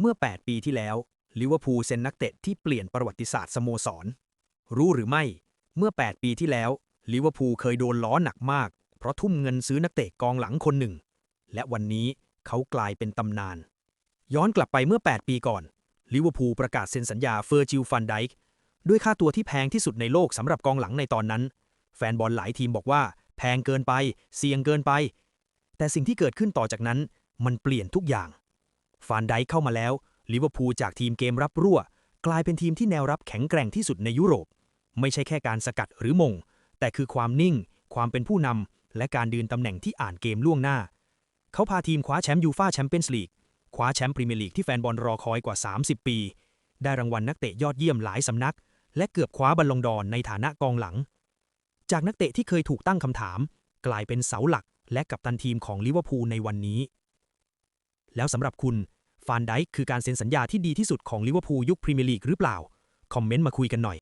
เมื่อ 8 ปีที่แล้วลิเวอร์พูลเซ็นนักเตะที่เปลี่ยนประวัติศาสตร์สโมสร รู้หรือไม่ เมื่อ 8 ปีที่แล้วลิเวอร์พูลเคยโดนล้อหนักมาก เพราะทุ่มเงินซื้อนักเตะกองหลังคนหนึ่ง และวันนี้เขากลายเป็นตำนาน ย้อนกลับไปเมื่อ 8 ปีก่อนลิเวอร์พูลประกาศเซ็นสัญญาเฟอร์จิลฟันไดค์ด้วยค่าตัวที่แพงที่สุดในโลกสำหรับกองหลังในตอนนั้น แฟนบอลหลายทีมบอกว่า แพงเกินไป เสี่ยงเกินไป แต่สิ่งที่เกิดขึ้นต่อจากนั้นมันเปลี่ยนทุกอย่าง ฟานไดเข้ามาแล้วลิเวอร์พูลจากทีมเกมรับรั่ว กลายเป็นทีมที่แนวรับแข็งแกร่งที่สุดในยุโรป ไม่ใช่แค่การสกัดหรือมง แต่คือความนิ่ง ความเป็นผู้นำและการดืนตำแหน่งที่อ่านเกมล่วงหน้า เขาพาทีมคว้าแชมป์ยูฟ่าแชมเปี้ยนส์ลีกคว้าแชมป์พรีเมียร์ลีกที่แฟนบอลรอคอยกว่า 30 ปี ได้รางวัลนักเตะยอดเยี่ยมหลายสำนัก และเกือบคว้าบัลลงดอร์ในฐานะกองหลัง จากนักเตะที่เคยถูกตั้งคำถาม กลายเป็นเสาหลักและกัปตันทีมของลิเวอร์พูลในวันนี้ แล้วสำหรับคุณ ฟานไดค์คือการเซ็นสัญญาที่ดีที่สุดของลิเวอร์พูลยุคพรีเมียร์ลีกหรือเปล่า คอมเมนต์มาคุยกันหน่อย